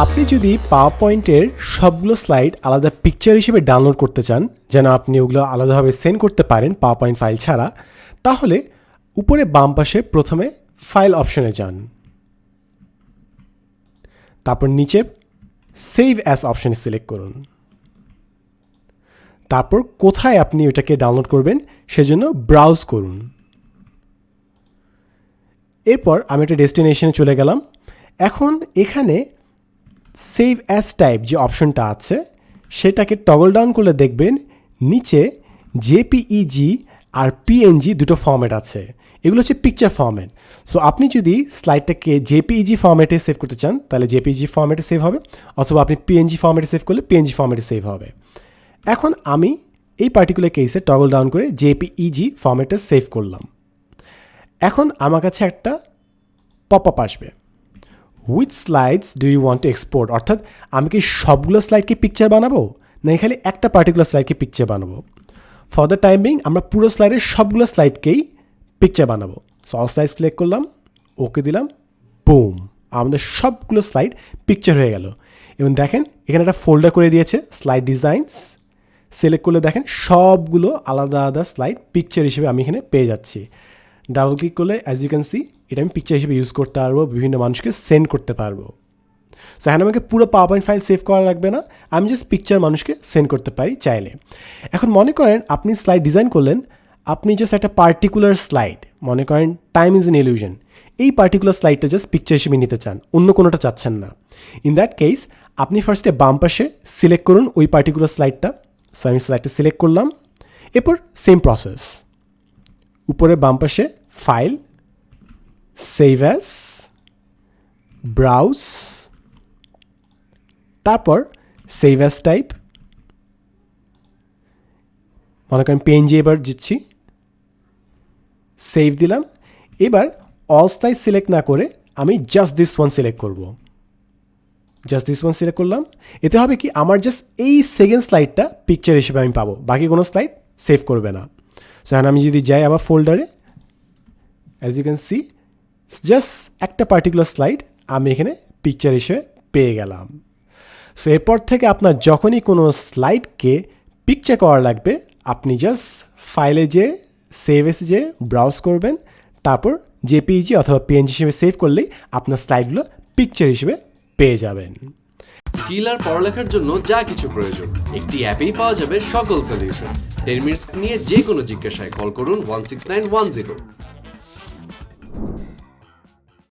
আপনি যদি পাওয়ার পয়েন্টের সবগুলো স্লাইড আলাদা পিকচার হিসেবে ডাউনলোড করতে চান, যেন আপনি ওগুলো আলাদাভাবে সেন্ড করতে পারেন পাওয়ার পয়েন্ট ফাইল ছাড়া, তাহলে উপরে বাম পাশে প্রথমে ফাইল অপশনে যান। তারপর নিচে সেভ অ্যাস অপশনে সিলেক্ট করুন। তারপর কোথায় আপনি ওটাকে ডাউনলোড করবেন, সেজন্য ব্রাউজ করুন। এরপর আমি একটা ডেস্টিনেশনে চলে গেলাম। এখন এখানে সেভ অ্যাস টাইপ যে অপশনটা আছে, সেটাকে টগল ডাউন করলে দেখবেন নিচে জেপিইজি আর পিএনজি দুটো ফর্ম্যাট আছে। এগুলো হচ্ছে পিকচার ফর্ম্যাট সো আপনি যদি স্লাইডটাকে জেপিইজি ফর্ম্যাটে সেভ করতে চান, তাহলে জেপিইজি ফর্ম্যাটে সেভ হবে, অথবা আপনি পিএনজি ফর্ম্যাটে সেভ করলে পিএনজি ফর্ম্যাটে সেভ হবে। এখন আমি এই পার্টিকুলার কেসে টগল ডাউন করে জেপিইজি ফর্ম্যাটে সেভ করলাম। এখন আমার কাছে একটা পপ আপ আসবে। With slides do you want to export অর্থাৎ আমি কি সবগুলো স্লাইডকে পিকচার বানাবো? না খালি একটা পার্টিকুলার স্লাইডকে পিকচার বানাবো? ফর দ্য টাইমিং আমরা পুরো স্লাইডের সবগুলো স্লাইডকেই পিকচার বানাবো। সো অল স্লাইড সিলেক্ট করলাম ওকে দিলাম বুম আমাদের সবগুলো স্লাইড পিকচার হয়ে গেল। এবং দেখেন, এখানে একটা ফোল্ডার করে দিয়েছে স্লাইড ডিজাইনস সিলেক্ট করলে দেখেন, সবগুলো আলাদা আলাদা স্লাইড পিকচার হিসেবে আমি এখানে পেয়ে যাচ্ছি। ডাবল ক্লিক করলে অ্যাজ ইউ ক্যান সি এটা আমি পিকচার হিসেবে ইউজ করতে পারব, বিভিন্ন মানুষকে সেন্ড করতে পারব। সো এখানে আমাকে পুরো পাওয়ার পয়েন্ট ফাইল সেভ করা লাগবে না। আমি জাস্ট পিকচার মানুষকে সেন্ড করতে পারি চাইলে। এখন মনে করেন আপনি স্লাইড ডিজাইন করলেন, আপনি জাস্ট একটা পার্টিকুলার স্লাইড মনে করেন টাইম ইজ ইন ইলিউশন এই পার্টিকুলার স্লাইডটা জাস্ট পিকচার হিসেবে নিতে চান, অন্য কোনোটা চাচ্ছেন না। ইন দ্যাট কেস আপনি ফার্স্টে বাম পাশে সিলেক্ট করুন ওই পার্টিকুলার স্লাইডটা সো আমি স্লাইডটা সিলেক্ট করলাম। এরপর সেম প্রসেস উপরে বাম পাশে ফাইল সেভ অ্যাস ব্রাউজ তারপর সেভ অ্যাস টাইপ মনে করেন পেনজি এবার দিচ্ছি সেভ দিলাম, এবার অল স্টাইল সিলেক্ট না করে আমি জাস্ট দিস ওয়ান সিলেক্ট করব। জাস্ট দিস ওয়ান সিলেক্ট করলাম, এতে হবে কি আমার জাস্ট এই সেকেন্ড স্লাইডটা পিকচার হিসেবে আমি পাবো, বাকি কোনো স্লাইড সেভ করবে না। সো আমি যদি যাই আবার ফোল্ডারে as you can see just একটা পার্টিকুলার স্লাইড আমি এখানে পিকচার হিসেবে পেয়ে গেলাম। সো এরপর থেকে আপনার যখনই কোনো স্লাইডকে পিকচার করা লাগবে, আপনি জাস্ট ফাইলে যে সেভ এসে যে ব্রাউজ করবেন, তারপর জেপিইজি অথবা পিএনজি হিসেবে সেভ করলেই আপনার স্লাইডগুলো পিকচার হিসেবে পেয়ে যাবেন। স্কিল আর পড়ালেখার জন্য যা কিছু প্রয়োজন, একটি অ্যাপেই পাওয়া যাবে সকল সলিউশন টেন মিনিটস নিয়ে যে কোনো জিজ্ঞাসায় কল করুন one six nine one zero